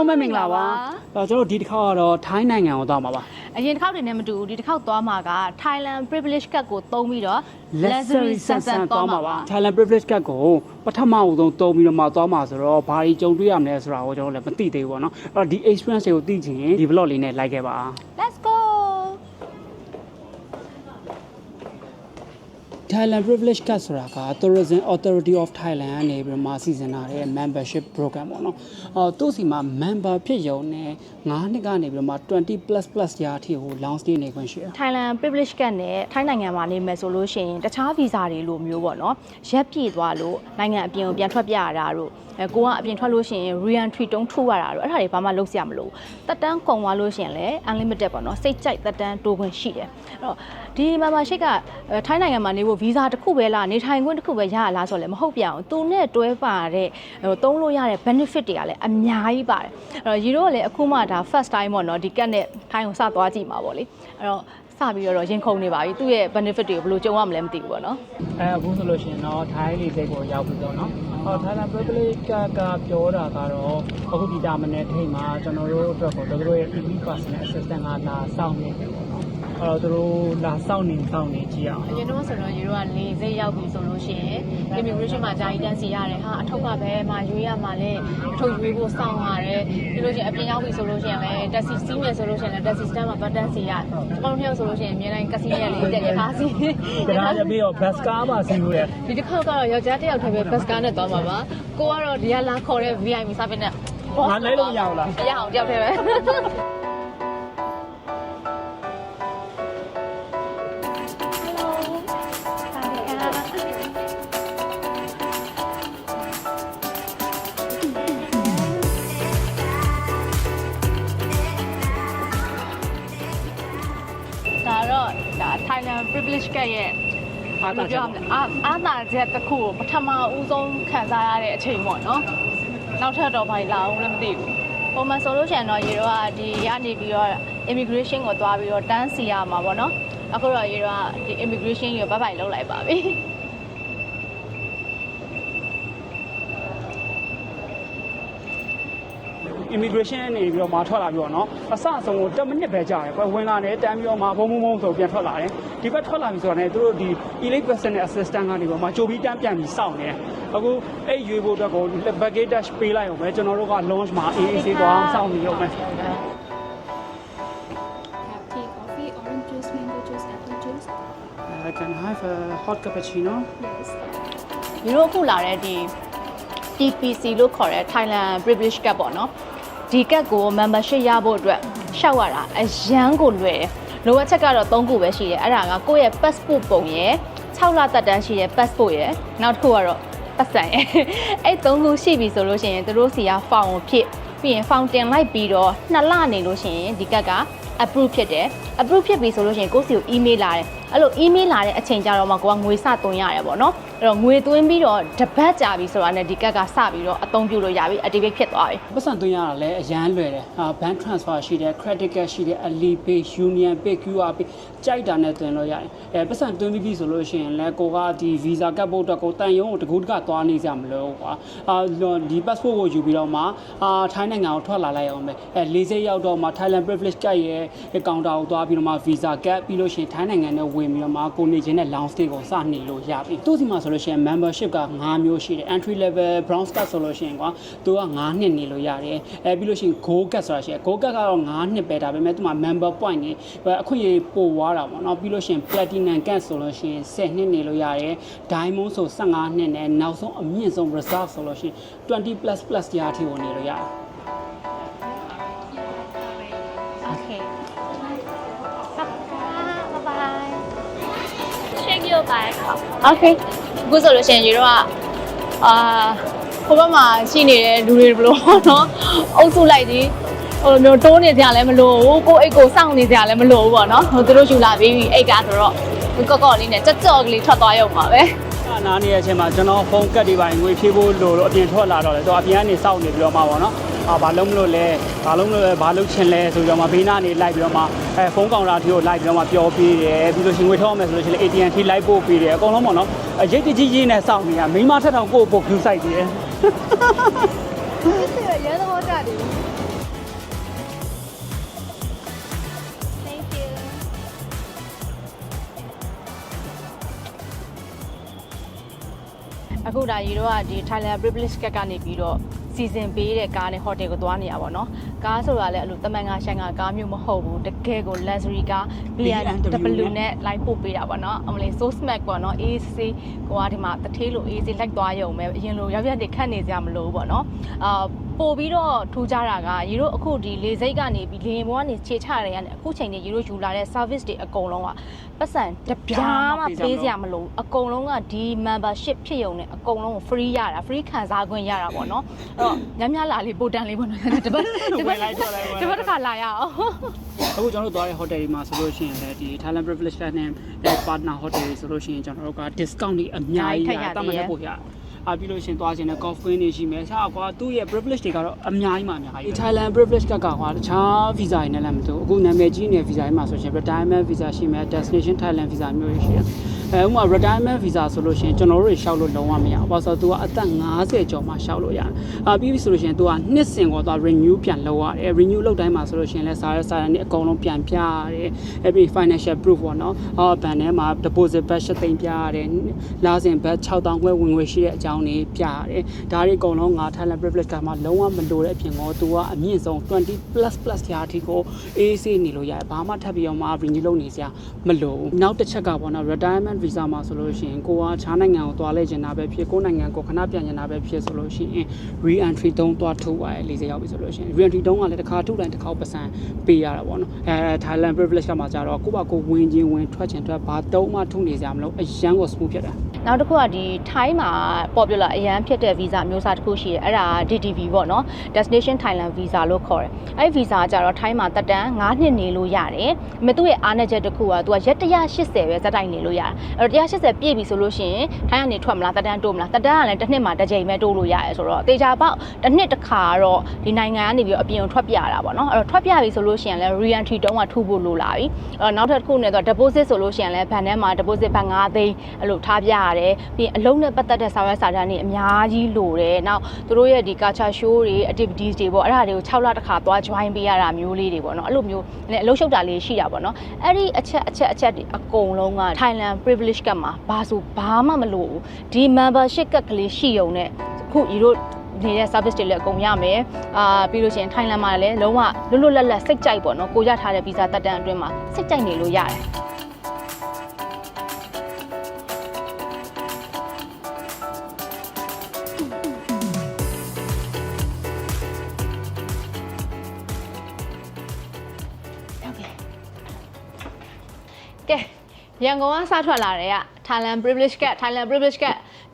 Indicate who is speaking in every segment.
Speaker 1: လုံးပဲမင်္ဂလာပါအဲ့တော့ကျွန်တော်တို့ဒီတစ်ခါကတော့ထိုင်းနိုင်ငံကိုသွားမှာပါ
Speaker 2: အရင်တစ်ခေါက်တွေနဲ့မတူဘူးဒီတစ်ခေါက်သွားမှာက Thailand Privilege Card ကိုသုံးပြီးတော့
Speaker 1: luxury ဆန်ဆန်သွားမှာပါ Thailand privilege card ကိုပထမအဆုံးတုံးပြီးတော့မှသွားမှာဆိုတော့ဘာကြီးကြုံတွေ့ရမလဲဆိုတာကိုကျွန်တော်လည်းမသိသေးဘူးပေါ့နော်အဲ့တော့ဒီ experience တွေကိုသိချင်ရင်ဒီ vlog လေးနဲ့ like ခဲ့ပါ Thailand privilege card ဆိုတာက Tourism Authority of Thailand ကနေပြီးတော့မှစီစဉ်ထားတဲ့ membership program ပေါ့နော်အော်သူ့စီမှာ member ဖြစ်ရုံနဲ့9နှစ်ကနေပြီးတော့မှ20 plus plus ရာအထိကို long stay နေခွင့်ရှိတယ်
Speaker 2: Thailand Privilege Card နဲ့ထိုင်းနိုင်ငံမှာနေမယ်ဆိုလို့ရှိရင်တခြားဗီဇာတွေလိုမျိုးပေါ့နော်ရက်ပြည့်သွားလို့နိုင်ငံအပြင်ကိုပြန်ထွက်ပြရတာတို့အဲကိုကအပြင်ထွက်လို့ရှိရင် re-entry တုံးထုတ်ရတာတို့အဲ့ဒါတွေဘာမှလုပ်စရာမလိုဘူးတက်တန်းကုန်သွားလို့ရှိရင်လည်း unlimited ပေါ့နော်စိတ်ကြိုက်တက်တန်းတိုးခွင့်ရှိတယ်အဲ့တော့ဒီ membership ကအဲထိုင်းနိုင်ငံမှာနေဖို့ဗီဇာတစ်ခုပဲလားနေထိုင်ခွင့်တစ်ခုပဲရရလားဆိုတော့လည်းမဟုတ်ပြအောင်သူနဲ့တွဲပါတဲ့ဟိုသုံးလို့ရတဲ့ benefit တွေကလည်းအများကြီးပါတယ်အဲ့တော့ရီတို့ကလည်းအခုမှဒါ first time ပေါ့နော်ဒီကတ်နဲ့ထိုင်းကိုစသွားကြည့်မှာပေါ့လေအဲ့တော့စပြီးတော့ရင်ခုန်နေပါပြီသူ့ရဲ့ benefit တွေကိုဘယ်လိုကြုံရမလဲမသိဘူးပေါ့နော်
Speaker 1: အဲအခုဆိုလို့ရှိရင်တော့ထိုင်းလေစိတ်ကိုရောက်ပြီတော့နော်ဟောထိုင်းလန် public ကကပြောတာကတော့အခုဒီတာမနဲ့ထိတ်မှာကျွန်တော်တို့အတွက်ကိုတို့ရဲ့ EV personal assistant ကလာစောင့်နေတယ်ပေါ့နော် အဲ့တော့တို့လာစောင့်နေစောင့်နေကြည့်အောင်
Speaker 2: အရင်တော့ဆိုတော့ရေတို့ကလေစိတ်ရောက်ပြီဆိုလို့ရှိရင် immigration မှာဂျာကြီးတန်းစီရတယ်ဟာအထုပ်ကပဲမှာရွေးရမှာလဲအထုပ်ရွေးဖို့စောင့်ရတယ်ပြီးလို့ရှိရင်အပြင်ရောက်ပြီဆိုလို့ရှိရင်လည်းတက်စီစီးမယ်ဆိုလို့ရှိရင်လည်းတက်စီစတန်မှာသွားတန်းစီရတယ်ကျွန်တော်တို့ရောက်ဆိုလို့ရှိရင်အများတိုင်းကစီးရက်လေးတက်ရထားစီ
Speaker 1: ဒါကပြီးတော့ bus ကားမှာဆင်းလို့ရတယ်
Speaker 2: ဒီတစ်ခေါက်ကတော့ယောက်ျားတစ်ယောက်တည်းပဲဘတ်စကားနဲ့သွားမှာပါကိုကတော့ဒီကလာခေါ်တဲ့ VIP service နဲ့
Speaker 1: ငါလဲလို့မရဘူးလား
Speaker 2: မရအောင်တယောက်တည်းပဲ Thailand privilege ကရဲ့
Speaker 1: အား
Speaker 2: ဘယ်
Speaker 1: သာ
Speaker 2: လို
Speaker 1: ချက်
Speaker 2: ပြောရမလဲအာအာသာချက်တစ်ခုကိုပထမဦးဆုံးခံစားရတဲ့အချိန်ပေါ့နော်နောက်ထပ်တော့ဘာလာအောင်လည်းမသိဘူးပုံမှန်ဆိုလို့ရှိရင်တော့ရေတော့ကဒီကနေပြီးတော့ immigration ကိုသွားပြီးတော့တန်းစီရမှာပေါ့နော်အခုတော့ရေတော့ကဒီ immigration ကိုဘတ်ပိုင်လောက်လိုက်ပါပြီ
Speaker 1: immigration နေပြီးတော့မှထွက်လာပြီးတော့နော်အစအဆုံးကို10မိနစ်ပဲကြာတယ်ကွဝင်လာတယ်တန်းပြီးတော့မှဘုံဘုံဘုံဆိုပြန်ထွက်လာတယ်ဒီဘက်ထွက်လာပြီဆိုတော့ねသူတို့ဒီ elite personal assistant ကနေပြီးတော့မှကြိုပြီးတန်းပြန်ပြီးစောင့်နေတယ်အခုအဲ့ရွေးဖို့အတွက်ကို baggage dash ပေးလိုက်အောင်ပဲကျွန်တော်တို့က launch မှာ AAC သွားစောင့်နေရုံပဲ
Speaker 3: coffee, orange juice, mango juice, apple juice.
Speaker 1: I can have a hot cappuccino.
Speaker 3: Yes.
Speaker 2: ဒီလိုအခုလာတဲ့ဒီ TPC လို့ခေါ်တဲ့ Thailand Privilege Cup ပေါ့နော် ဒီကတ်ကို membership ရဖို့အတွက်ရှောက်ရတာအရန်ကိုလွယ်တယ်လိုအပ်ချက်ကတော့၃ခုပဲရှိတယ်အဲ့ဒါကကိုယ့်ရဲ့ passport ပုံရယ်6လသက်တမ်းရှိတဲ့ passport ရယ်နောက်တစ်ခုကတော့ပတ်စံရယ်အဲ့၃ခုရှိပြီဆိုလို့ရှိရင်သူတို့စီက form ကိုဖြစ်ပြီးရင် form တင်လိုက်ပြီးတော့နှစ်လနေလို့ရှိရင်ဒီကတ်က approve ဖြစ်တယ် approve ဖြစ်ပြီဆိုလို့ရှိရင်ကိုယ့်စီကို email လာတယ် အဲ့လို email လာတဲ့အချိန်ကျတော့မှကိုကငွေစသွင်းရတယ်ပေါ့နော်အဲ့တော့ငွေသွင်းပြီးတော့တပတ်ကြာပြီဆိုတာနဲ့ဒီကတ်ကစပြီးတော့အသုံးပြုလို့ရပြီ activate ဖြစ်သွားပြီ
Speaker 1: ပတ်စံသွင်းရတာလည်းအရန်လွယ်တယ်အာ bank transfer ရှိတယ် credit card ရှိတယ် Ali Pay Union Pay QR Pay ကြိုက်တာနဲ့သွင်းလို့ရတယ်အဲပတ်စံသွင်းပြီးပြီဆိုလို့ရှိရင်လည်းကိုကဒီ visa ကတ်ဖို့အတွက်ကိုတန်ရုံကိုတကူတကသွားနေကြမလို့ကွာအာဒီ passport ကိုယူပြီးတော့မှအာထိုင်းနိုင်ငံကိုထွက်လာလိုက်အောင်ပဲအဲလေးစိတ်ရောက်တော့မှ Thailand privilege ကတ်ရဲ့ကောင်တာကိုသွားပြီးတော့မှ visa ကတ်ပြီးလို့ရှိရင်ထိုင်းနိုင်ငံနဲ့ဝင်ပြီးတော့မှကိုနေချင်းနဲ့ long stay ကိုစနေလို့ရပြီသူ့စီမှာဆိုလို့ရှိရင် membership က9မျိုးရှိတယ် entry level brown card ဆိုလို့ရှိရင်ကွာသူက9နှစ်နေလို့ရတယ်အဲပြီးလို့ရှိရင် gold card ဆိုတာရှိတယ် gold card ကတော့9နှစ်ပဲဒါပေမဲ့သူမှာ member point နေအခွင့်အရေးပို့သွားတာပေါ့နော်ပြီးလို့ရှိရင် platinum card ဆိုလို့ရှိရင်10နှစ်နေလို့ရတယ် diamond ဆို15နှစ်နဲ့နောက်ဆုံးအမြင့်ဆုံး reserve ဆိုလို့ရှိရင်20 plus plus ရာအထိကိုနေလို့ရတယ်
Speaker 2: Okay အခုဆိုလို့ရှိရင်ရေတော့ကအာဟိုဘက်မှာရှိနေတဲ့လူတွေဘယ်လိုနော်အုပ်စုလိုက်ဒီဟိုလိုမျိုးတိုးနေကြလည်းမလို့ဘူးကိုယ့်အိတ်ကိုစောင့်နေကြလည်းမလို့ဘူးပေါ့နော်ဟိုသူတို့ယူလာပြီးအိတ်ကဆိုတော့ကော့ကော့လေးနဲ့ကြော့ကြော့ကလေးထွက်သွားရုံပါပဲ
Speaker 1: အနာနေတဲ့အချိန်မှာကျွန်တော်ဖုန်းကတ်တွေပါငွေဖြည့်ဖို့လို့တော့အပြင်ထွက်လာတော့လေတော့အပြင်ကနေစောင့်နေပြီးတော့မှပေါ့နော် အာဘာလုံးမလို့လဲဘာလုံးမလို့လဲဘာလုံးချင်လဲဆိုပြီးတော့မှဘေးနားနေလိုက်ပြီးတော့မှအဲဖုန်းကောင်တာထီကိုလိုက်ပြီးတော့မှပြောပေးတယ်ပြီးလို့ရှင်ငွေထောက်ရမယ်ဆိုလို့ရှင်လည်း ATM ထီလိုက်ပို့ပေးတယ်အကုန်လုံးပေါ့နော်ရိတ်တကြီးကြီးနဲ့စောင့်နေရမိမထက်တောင်ကိုယ့်ကိုယ်ကူးဆိုင်သေးတယ်ဒီ
Speaker 3: ရရသဘောကြတယ် Thank you
Speaker 2: အခုဒါရေတော့ဒီ Thailand Privilege Card ကနေပြီးတော့ စီစဉ်ပေးတဲ့ကားနဲ့ဟိုတယ်ကိုသွားနေရပါတော့။ကားဆိုတာလည်းအဲ့လိုတမန်ကဆိုင်ကကားမျိုးမဟုတ်ဘူး။တကယ်ကို luxury ကား BMW နဲ့လိုက်ပို့ပေးတာပေါ့နော်။အမလေး so smack ပေါ့နော်။ AC ကိုကဒီမှာတထေးလို AC လိုက်သွားရုံပဲအရင်လိုရောက်ရက်တွေခတ်နေကြမလို့ပေါ့နော်။အာပို့ပြီးတော့ထူးကြတာကရီတို့အခုဒီလေစိတ်ကနေပြီးလေရင်ဘောကနေခြေချရတယ်ကနေအခုချိန်ကြီးရီတို့ယူလာတဲ့ service တွေအကုန်လုံးက ပတ်စံတပြားမှပေးစရာမလိုဘူးအကုန်လုံးကဒီ membership ဖြစ်ရုံနဲ့အကုန်လုံးကို free ရတာ free ခံစားခွင့်ရတာပေါ့နော်အဲ့တော့ညများလာလေးပိုတန်လေးပေါ့နော်တပတ်တပတ်တပတ်တစ်ခါလာရအောင်
Speaker 1: အခုကျွန်တော်တို့သွားတဲ့ hotel တွေမှာဆိုလို့ရှိရင်လည်းဒီ Thailand Privilege Club နဲ့ partner hotel တွေဆိုလို့ရှိရင်ကျွန်တော်တို့က discount တွေအများကြီးရတတ်မှတ်ရဖို့ရ အပြီးလို့ရှင်သွားခြင်းနဲ့ golf queen တွေရှိမယ်။ဆရာကွာသူ့ရဲ့ privilege တွေကတော့အများကြီးမှအများကြီး။ Thailand privilege ကကွာတခြား visa တွေနဲ့လည်းမတူဘူး။အခုနာမည်ကြီးနေတဲ့ visa တွေမှာဆိုရှင် retirement visa ရှိမယ် destination Thailand visa မျိုးတွေရှိတယ်။ အဲဥပမာ retirement visa ဆိုလို့ရှိရင်ကျွန်တော်တို့တွေရှောက်လို့လုံးဝမရဘူး။ဘာလို့ဆိုတော့ तू ကအသက်50ကျော်မှရှောက်လို့ရတယ်။အာပြီးပြီဆိုလို့ရှိရင် तू ကနှစ်စဉ်ကိုသွား renew ပြန်လုပ်ရတယ်။ renew လုပ်တိုင်းမှာဆိုလို့ရှိရင်လည်းစားရစားရနဲ့အကုန်လုံးပြန်ပြရတယ်။အဲ့ဒီ financial proof ပေါ့နော်။အော်ဘဏ်ထဲမှာ deposit batch သိမ်းပြရတယ်။လာစဉ် batch 6000ခွဲဝင်ငွေရှိတဲ့အကြောင်းတွေပြရတယ်။ဒါတွေအကုန်လုံးငါ Thailand privilege ကမှလုံးဝမလိုတဲ့အပြင်ကို तू ကအမြင့်ဆုံး20 plus plus ရာအထိကို AC နေလို့ရတယ်။ဘာမှထပ်ပြီးတော့မှ renew လုပ်နေစရာမလိုဘူး။နောက်တစ်ချက်ကပေါ့နော် retirement visa မှာဆိုလို့ရှိရင်ကိုကခြားနိုင်ငံကိုသွားလဲကျင်တာပဲဖြစ်ကိုနိုင်ငံကိုခဏပြန်ကျင်တာပဲဖြစ်ဆိုလို့ရှိရင် re entry တုံးသွားထုတ်သွားရ40ရောက်ပြီဆိုလို့ရှိရင် re entry တုံးကလည်းတစ်ခါထုတ်တိုင်းတစ်ခါပတ်စံပေးရတာပေါ့နော်အဲ Thailand privilege ကမှကြတော့ကိုယ့်ဘာကိုဝင်ချင်းဝင်ထွက်ချင်းထွက်ဘာတုံးမှထုတ်နေစရာမလိုအရန်ကို smooth ဖြစ်တာ
Speaker 2: နောက်တစ်ခုကဒီထိုင်းမှာ popular အရန်ဖြစ်တဲ့ visa မျိုးစားတစ်ခုရှိတယ်အဲ့ဒါ DTV ပေါ့နော် destination Thailand visa လို့ခေါ်တယ်အဲ့ဒီ visa ကကြတော့ထိုင်းမှာတက်တန်း9နှစ်နေလို့ရတယ်ဒါပေမဲ့သူ့ရဲ့အားနည်းချက်တစ်ခုကသူကရက်180ပဲဇက်တိုင်းနေလို့ရတယ်အဲ့တော့180ပြည့်ပြီဆိုလို့ရှိရင်ထိုင်းကနေထွက်မလားတက်တန်းတိုးမလားတက်တန်းကလည်းတစ်နှစ်မှာတစ်ကြိမ်ပဲတိုးလို့ရတယ်ဆိုတော့တေချာပေါက်တစ်နှစ်တစ်ခါတော့ဒီနိုင်ငံကနေပြီးတော့အပြင်ကိုထွက်ပြရတာပေါ့နော်အဲ့တော့ထွက်ပြပြီဆိုလို့ရှိရင်လည်း re-entry တုံးကထူဖို့လိုလာပြီအဲ့တော့နောက်ထပ်တစ်ခုနဲ့ဆိုတော့ deposit ဆိုလို့ရှိရင်လည်းဘဏ်ထဲမှာ deposit ဘတ်9သိန်းအဲ့လိုထားပြရတယ်ပြီးရင်အလုံးနဲ့ပတ်သက်တဲ့ဆောင်ရွက်စာတမ်းတွေအများကြီးလိုတယ်နောက်သူတို့ရဲ့ဒီ culture show တွေ activities တွေပေါ့အဲ့ဒါတွေကို6လတစ်ခါသွား join ပေးရတာမျိုးလေးတွေပေါ့နော်အဲ့လိုမျိုးလည်းအလုံးရှုပ်တာလေးရှိတာပေါ့နော်အဲ့ဒီအချက်အချက်အချက်တွေအကုန်လုံးက Thailand privilege ကမှာဘာဆိုဘာမှမလိုဘူးဒီ membership ကကလေးရှိုံနဲ့ခုဤတို့နေတဲ့ service တွေလည်းအကုန်ရမယ်အာပြီးလို့ရှိရင် Thailand မှာလည်းလုံးဝလွတ်လွတ်လပ်လပ်စိတ်ကြိုက်ပေါ့နော်ကိုရထားတဲ့ visa တက်တန်းအတွင်းမှာစိတ်ကြိုက်နေလို့ရတယ် ရန်ကုန်ကစထွက်လာတဲ့က Thailand privilege က Thailand privilege က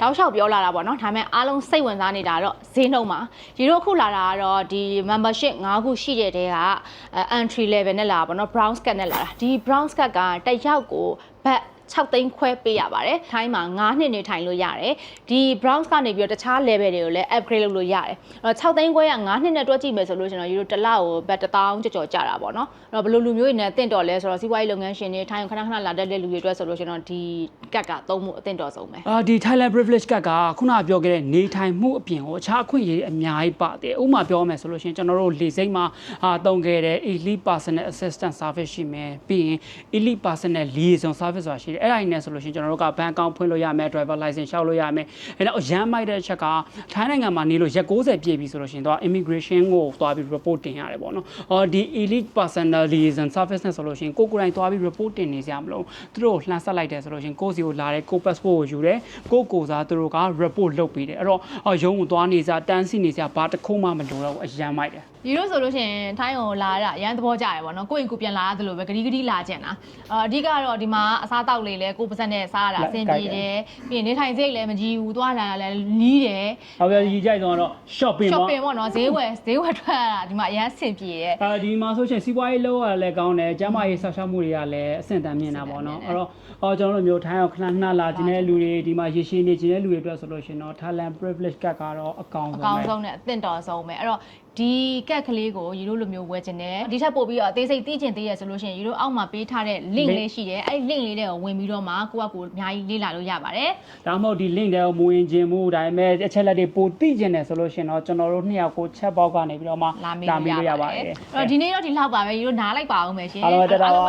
Speaker 2: တောက်လျှောက်ပြောလာတာပေါ့နော်ဒါပေမဲ့အားလုံးစိတ်ဝင်စားနေတာတော့ဈေးနှုန်းမှာရီတို့အခုလာတာကတော့ဒီ membership 5ခုရှိတဲ့တဲကအဲ entry level နဲ့လာတာပေါ့နော် brown scan နဲ့လာတာဒီ brown scan ကတစ်ယောက်ကိုဘတ် 6သိန်းခွဲပေးရပါတယ်။ထိုင်းမှာ9နှစ်နေထိုင်လို့ရတယ်။ဒီ browns ကနေပြီးတော့တခြား level တွေကိုလည်း upgrade လုပ်လို့ရတယ်။အဲ့တော့6သိန်းခွဲက9နှစ်နဲ့တွက်ကြည့်မယ်ဆိုလို့ရှိရင်တော့ယူတို့တစ်လကိုဘတ်1000ကျော်ကျော်ကြတာပေါ့နော်။အဲ့တော့ဘယ်လိုလူမျိုးတွေနဲ့တင့်တော်လဲဆိုတော့စီးပွားရေးလုပ်ငန်းရှင်တွေထိုင်းကိုခဏခဏလာတတ်တဲ့လူတွေအတွက်ဆိုလို့ရှိရင်တော့ဒီကတ်ကသုံးမှုအသင့်တော်ဆုံးပဲ။
Speaker 1: အာဒီ Thailand privilege ကကခုနကပြောခဲ့တဲ့နေထိုင်မှုအပြင်ကိုအခြားအခွင့်အရေးအများကြီးပါတယ်ဥပမာပြောမယ်ဆိုလို့ရှိရင်ကျွန်တော်တို့လေစိမ့်မှာအာတုံခဲ့တဲ့ elite personal assistant service ရှိမယ်ပြီးရင် elite personal liaison service ဆိုတာရှိတယ်အဲ့ဒါကြီးနဲ့ဆိုလို့ရှိရင်ကျွန်တော်တို့ကဘဏ်အကောင့်ဖွင့်လို့ရမယ် driver license ရှောက်လို့ရမယ်အဲ့တော့ရမ်းမိုက်တဲ့အချက်ကထိုင်းနိုင်ငံမှာနေလို့ရက်60ပြည့်ပြီဆိုလို့ရှိရင်တော့ immigration ကိုသွားပြီး report တင်ရတယ်ပေါ့နော်အော်ဒီ elite personal liaison service နဲ့ဆိုလို့ရှိရင်ကိုကိုယ်တိုင်သွားပြီး report တင်နေစရာမလိုသူတို့ကိုလှမ်းဆက်လိုက်တယ်ဆိုလို့ရှိရင်ကိုယ့်စီကိုလာတယ်ကို passport ကိုယူတယ်ကိုကိုစားသူတို့က report လုပ်ပေးတယ်အဲ့တော့အော်ရုံးကိုသွားနေစရာတန်းစီနေစရာဘာတစ်ခုမှမလိုတော့ဘူးအရန်မိုက်တယ်
Speaker 2: ဒီလိုဆိုလို့ရှိရင်ထိုင်းကိုလာရတာအရန်သဘောကျရယ်ပေါ့နော်ကိုယ့်ရင်ကိုယ်ပြန်လာရတယ်လို့ပဲဂရီဂရီလာကြင်တာအာအဓိကတော့ဒီမှာအစားတောက်လေးလဲကိုယ်ပါစက်နဲ့စားရတာအဆင်ပြေတယ်ပြီးရင်နေထိုင်စိတ်လည်းမကြီးဘူးသွားလာရလည်းနီးတယ်။
Speaker 1: ဟုတ်ပြီရီကြိုက်တော့တော့ shopping ပေါ့
Speaker 2: shopping ပေါ့နော်ဈေးဝယ်ဈေးဝယ်ထွက်ရတာဒီမှာအရန်အဆင်ပြေတယ်။
Speaker 1: အဲဒီမှာဆိုရှင်စီးပွားရေးလောက်ရလည်းကောင်းတယ်။ကျန်းမာရေးဆောက်ရှောက်မှုတွေကလည်းအဆင့်တန်းမြင်တာပေါ့နော်။အဲ့တော့အော်ကျွန်တော်တို့မျိုးထိုင်းအောင်ခဏခဏလာခြင်းတဲ့လူတွေဒီမှာရေရှည်နေခြင်းတဲ့လူတွေအတွက်ဆိုလို့ရှင်တော့ Thailand privilege ကတ်ကတော့အကောင်း
Speaker 2: အ
Speaker 1: ဆုံးပဲ
Speaker 2: ကောင်းဆုံးနဲ့အသင့်တော်ဆုံးပဲအဲ့တော့ ဒီကက်ကလေးကိုရီတို့လိုမျိုးဝယ်ခြင်းနဲ့ဒီထက်ပို့ပြီးတော့အသေးစိတ်သိကျင်သေးရဆိုလို့ရှိရင်ရီတို့အောက်မှာပေးထားတဲ့ link လေးရှိတယ်အဲ့ဒီ link လေးတွေကိုဝင်ပြီးတော့မှကိုယ့်အကူအများကြီးလေ့လာလို့ရပါတယ်
Speaker 1: ဒါမှမဟုတ်ဒီ link တွေကိုမဝင်ခြင်းမှုဒါပေမဲ့အချက်လက်တွေပိုသိကျင်တယ်ဆိုလို့ရှင်တော့ကျွန်တော်တို့နှစ်ယောက်ကို chat box ကနေပြီးတော့မှ
Speaker 2: လာမေးလို့ရပါတယ်
Speaker 1: တယ်
Speaker 2: အဲ့တော့ဒီနေ့တော့ဒီလောက်ပါပဲရီတို့နားလိုက်ပါအောင်မယ်ရှင်
Speaker 1: အားလုံးပဲတက်တာပါ